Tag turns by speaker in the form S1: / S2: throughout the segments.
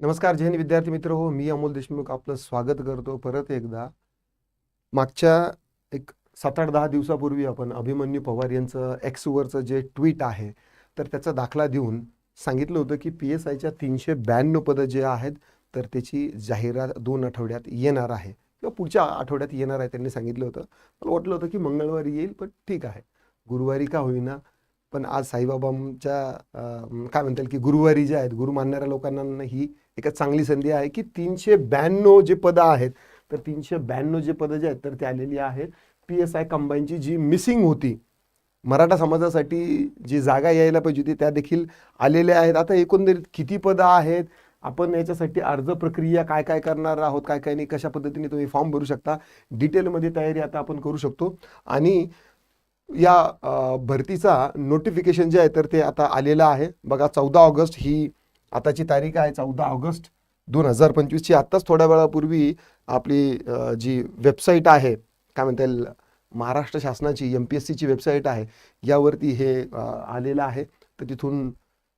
S1: नमस्कार जैन विद्यार्थी मित्र. हो मी अमोल देशमुख आपलं स्वागत करतो परत एकदा. मागच्या एक सात आठ दहा दिवसापूर्वी आपण अभिमन्यू पवार यांचं एक्सवरचं जे ट्विट आहे तर त्याचा दाखला देऊन सांगितलं होतं की पी एस आयच्या तीनशे ब्याण्णव पदं जे आहेत तर त्याची जाहिरात दोन आठवड्यात येणार आहे. किंवा पुढच्या आठवड्यात येणार आहे त्यांनी सांगितलं होतं. मला वाटलं होतं की मंगळवारी येईल पण ठीक आहे. गुरुवारी का होईना. पण आज साईबाबांच्या काय म्हणता येईल की गुरुवारी जे आहेत गुरु मानणाऱ्या लोकांना ही एक चांगली संधी आहे की तीनशे ब्याण्णव जे पदं आहेत तर तीनशे ब्याण्णव जे पदं जे आहेत तर ते आलेली आहेत. पी एस आय कंबाईनची जी मिसिंग होती मराठा समाजासाठी जी जागा यायला पाहिजे होती त्या देखील आलेल्या आहेत. आता एकंदरीत किती पदं आहेत? आपण याच्यासाठी अर्ज प्रक्रिया काय काय करणार आहोत काय काय नाही कशा पद्धतीने तुम्ही फॉर्म भरू शकता डिटेलमध्ये तयारी आता आपण करू शकतो. आणि या भरतीचा नोटिफिकेशन जे आहे तर ते आता आलेलं आहे. बघा चौदा ऑगस्ट ही आताची तारीख आहे चौदा ऑगस्ट दोन हजार पंचवीसची. आत्ताच थोड्या वेळापूर्वी आपली जी वेबसाईट आहे काय म्हणता येईल महाराष्ट्र शासनाची एम पी एस सीची वेबसाईट आहे यावरती हे आलेलं आहे. तर तिथून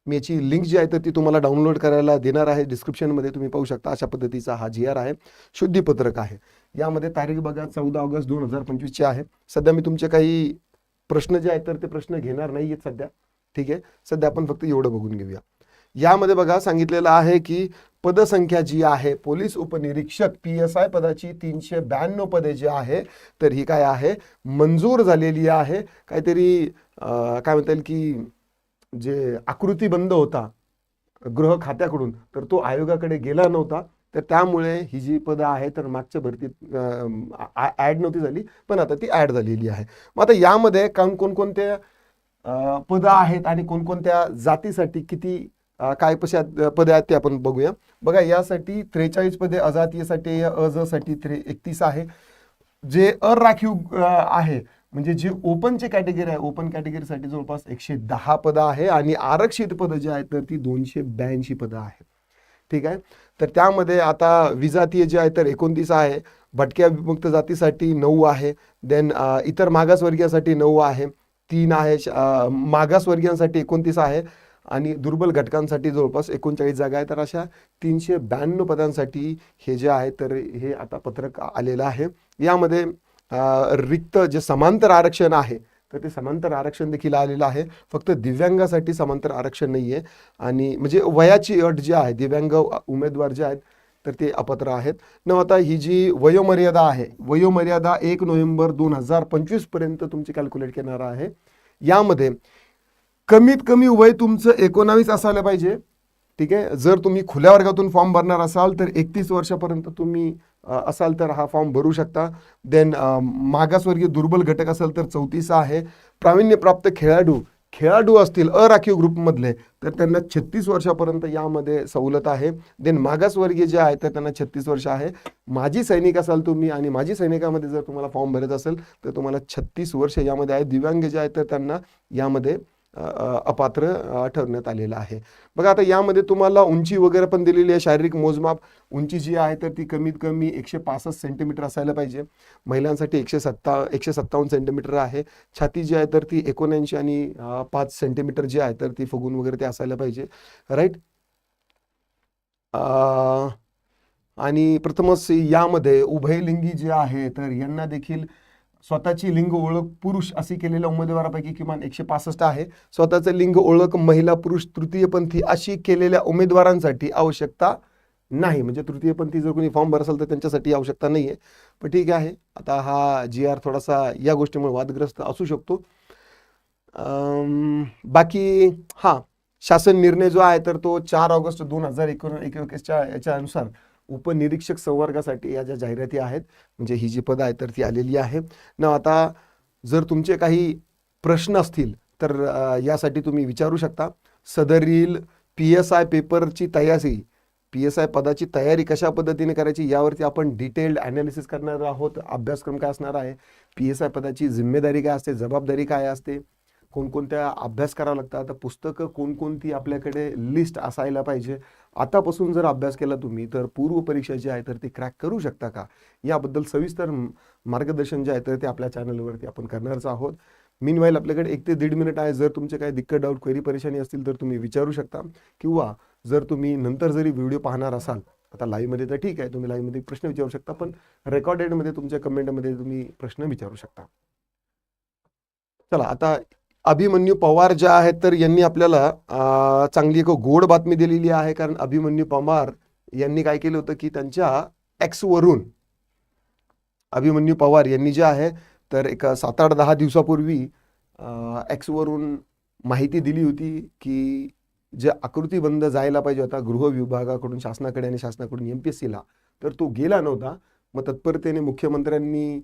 S1: मी याची लिंक जी आहे तर ती तुम्हाला डाउनलोड करायला देणार आहे. डिस्क्रिप्शनमध्ये तुम्ही पाहू शकता अशा पद्धतीचा हा जी आर आहे शुद्धीपत्रक आहे. यामध्ये तारीख बघा चौदा ऑगस्ट दोन हजार पंचवीसची आहे. सध्या मी तुमचे काही प्रश्न जे आहेत तर ते प्रश्न घेणार नाही आहेत सध्या. ठीक आहे? सध्या आपण फक्त एवढं बघून घेऊया. यामध्ये बघा सांगितलेलं आहे की पदसंख्या जी आहे पोलीस उपनिरीक्षक पी एस आय पदाची तीनशे ब्याण्णव पदे जी आहे तर ही काय आहे? मंजूर झालेली आहे. काहीतरी काय म्हणता येईल की जे आकृतीबंद होता गृह खात्याकडून तर तो आयोगाकडे गेला नव्हता. तर त्यामुळे ही जी पदं आहे तर मागच्या भरतीत ॲड नव्हती झाली पण आता ती ॲड झालेली आहे. मग आता यामध्ये कोण कोणकोणत्या पदं आहेत आणि कोणकोणत्या जातीसाठी किती काय कशा पदे आहेत ते आपण बघूया. बघा यासाठी त्रेचाळीस पदे अजातीयसाठी अजसाठी त्रे एकतीस आहे. जे अराखीव आहे म्हणजे जे ओपनची कॅटेगरी आहे ओपन कॅटेगरीसाठी जवळपास एकशे दहा पदं आहे आणि आरक्षित पदं जी आहेत तर ती दोनशे ब्याऐंशी पदं आहेत. ठीक आहे? तर त्यामध्ये आता विजातीय जे आहे तर एकोणतीस आहे. भटक्या विमुक्त जातीसाठी नऊ आहे. देन इतर मागासवर्गीयासाठी नऊ आहे. तीन आहे मागासवर्गीयांसाठी एकोणतीस आहे. आणि दुर्बल घटकांसाठी जवळपास एकोणचाळीस जागा आहे तर अशा तीनशे ब्याण्णव पदांसाठी हे जे आहे तर हे आता पत्रक आलेलं आहे. यामध्ये रिक्त जे समांतर आरक्षण आहे तर ते समांतर आरक्षण देखील आलेलं आहे. फक्त दिव्यांगासाठी समांतर आरक्षण नाही आहे आणि म्हणजे वयाची अट जी आहे दिव्यांग उमेदवार जे आहेत तर ते अपात्र आहेत. न आता ही जी वयोमर्यादा आहे वयोमर्यादा एक नोव्हेंबर दोन हजार पंचवीसपर्यंत तुमची कॅल्क्युलेट करणार आहे. यामध्ये कमीत कमी वय तुमचं एकोणावीस असायला पाहिजे. ठीक आहे? जर तुम्ही खुल्या वर्गातून फॉर्म भरणार असाल तर एकतीस वर्षापर्यंत तुम्ही असाल तर हा फॉर्म भरू शकता. देन मागासवर्गीय दुर्बल घटक असेल तर चौतीस आहे. प्रावीण्यप्राप्त खेळाडू खेळाडू असतील अराखीव ग्रुपमधले तर त्यांना छत्तीस वर्षापर्यंत यामध्ये सवलत आहे. देन मागासवर्गीय जे आहे तर त्यांना छत्तीस वर्ष आहे. माजी सैनिक असाल तुम्ही आणि माजी सैनिकामध्ये जर तुम्हाला फॉर्म भरत असेल तर तुम्हाला छत्तीस वर्ष यामध्ये आहे. दिव्यांग जे आहे तर त्यांना यामध्ये अपात्र ठरवण्यात आलेलं आहे. बघा आता यामध्ये तुम्हाला उंची वगैरे पण दिलेली आहे शारीरिक मोजमाप. उंची जी आहे तर ती कमीत कमी एकशे पासष्ट सेंटीमीटर असायला पाहिजे. महिलांसाठी एकशे सत्ता एकशे सत्तावन्न सेंटीमीटर आहे. छाती जी आहे तर ती एकोणऐंशी आणि पाच सेंटीमीटर जी आहे तर ती फुगून वगैरे ते असायला पाहिजे. राईट आणि प्रथमच यामध्ये उभयलिंगी जे आहे तर यांना देखील स्वतःची लिंग ओळख पुरुष अशी केलेल्या उमेदवारापैकी किमान एकशे पासष्ट आहे. स्वतःचं लिंग ओळख महिला पुरुष तृतीयपंथी अशी केलेल्या उमेदवारांसाठी आवश्यकता नाही. म्हणजे तृतीयपंथी जर कोणी फॉर्म भर असेल तर त्यांच्यासाठी आवश्यकता नाही आहे पण ठीक आहे. आता हा जी आर थोडासा या गोष्टीमुळे वादग्रस्त असू शकतो. बाकी हां शासन निर्णय जो आहे तर तो चार ऑगस्ट दोन हजार एकोण एकोणीसच्या याच्यानुसार उपनिरीक्षक संवर्गासाठी या ज्या जाहिराती आहेत म्हणजे ही जी पदं आहेत तर ती आलेली आहे न आता जर तुमचे काही प्रश्न असतील तर यासाठी तुम्ही विचारू शकता. सदरील पी एस आय पेपरची तयारी पी एस आय पदाची तयारी कशा पद्धतीने करायची यावरती आपण डिटेल्ड ॲनालिसिस करणार आहोत. अभ्यासक्रम काय असणार आहे पी एस आय पदाची जिम्मेदारी काय असते जबाबदारी काय असते कोणकोणत्या अभ्यास करावा लागतात आता पुस्तकं कोणकोणती आपल्याकडे लिस्ट असायला पाहिजे. आतापासून जर अभ्यास केला तुम्ही तर पूर्व परीक्षा जी आहे तर ती क्रॅक करू शकता का? याबद्दल सविस्तर मार्गदर्शन जे आहे तर ते आपल्या चॅनलवरती आपण करणारच आहोत. मीन आपल्याकडे एक ते दीड मिनिट आहे. जर तुमचे काही दिक्कत डाऊट क्वेरी परेशानी असतील तर तुम्ही विचारू शकता. किंवा जर तुम्ही नंतर जरी व्हिडिओ पाहणार असाल आता लाईव्हमध्ये तर ठीक आहे तुम्ही लाईव्हमध्ये प्रश्न विचारू शकता पण रेकॉर्डेडमध्ये तुमच्या कमेंटमध्ये तुम्ही प्रश्न विचारू शकता. चला आता अभिमन्यू पवार ज्या आहेत तर यांनी आपल्याला चांगली एक गोड बातमी दिलेली आहे. कारण अभिमन्यू पवार यांनी काय केलं होतं की त्यांच्या एक्सवरून अभिमन्यू पवार यांनी जे आहे तर एक सात आठ दहा दिवसापूर्वी एक्सवरून माहिती दिली होती की जे आकृतीबंध जायला पाहिजे होता गृह विभागाकडून शासनाकडे आणि शासनाकडून एम पी एस सीला तर तो गेला नव्हता. मग तत्परतेने मुख्यमंत्र्यांनी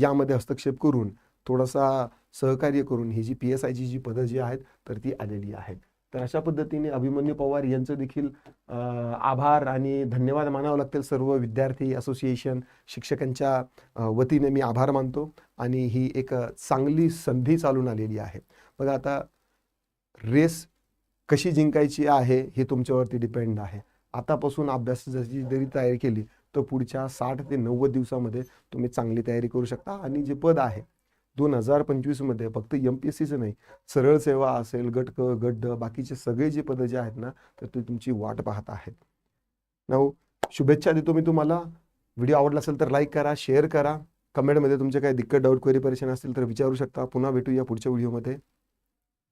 S1: यामध्ये हस्तक्षेप करून थोडासा सहकार्य करून ही जी पी एस आयची जी पदं जी आहेत तर ती आलेली आहेत. तर अशा पद्धतीने अभिमन्यू पवार यांचं देखील आभार आणि धन्यवाद मानावं लागतील सर्व विद्यार्थी असोसिएशन शिक्षकांच्या वतीने मी आभार मानतो आणि ही एक चांगली संधी चालून आलेली आहे. बघा आता रेस कशी जिंकायची आहे हे तुमच्यावरती डिपेंड आहे. आतापासून अभ्यासाची जरी तयारी केली तर पुढच्या साठ ते नव्वद दिवसामध्ये तुम्ही चांगली तयारी करू शकता आणि जे पद आहे दोन हजार पंचवीसमध्ये फक्त एम पी एस सीचं नाही सरळ सेवा असेल गट क गट ड बाकीचे सगळे जे पदं जे आहेत ना तर ते तुमची वाट पाहत आहेत. नऊ शुभेच्छा देतो मी तुम्हाला. व्हिडिओ आवडला असेल तर लाईक करा शेअर करा. कमेंटमध्ये तुमचे काही दिक्कत डाऊट क्वेरी परेशान असतील तर विचारू शकता. पुन्हा भेटूया पुढच्या व्हिडिओमध्ये.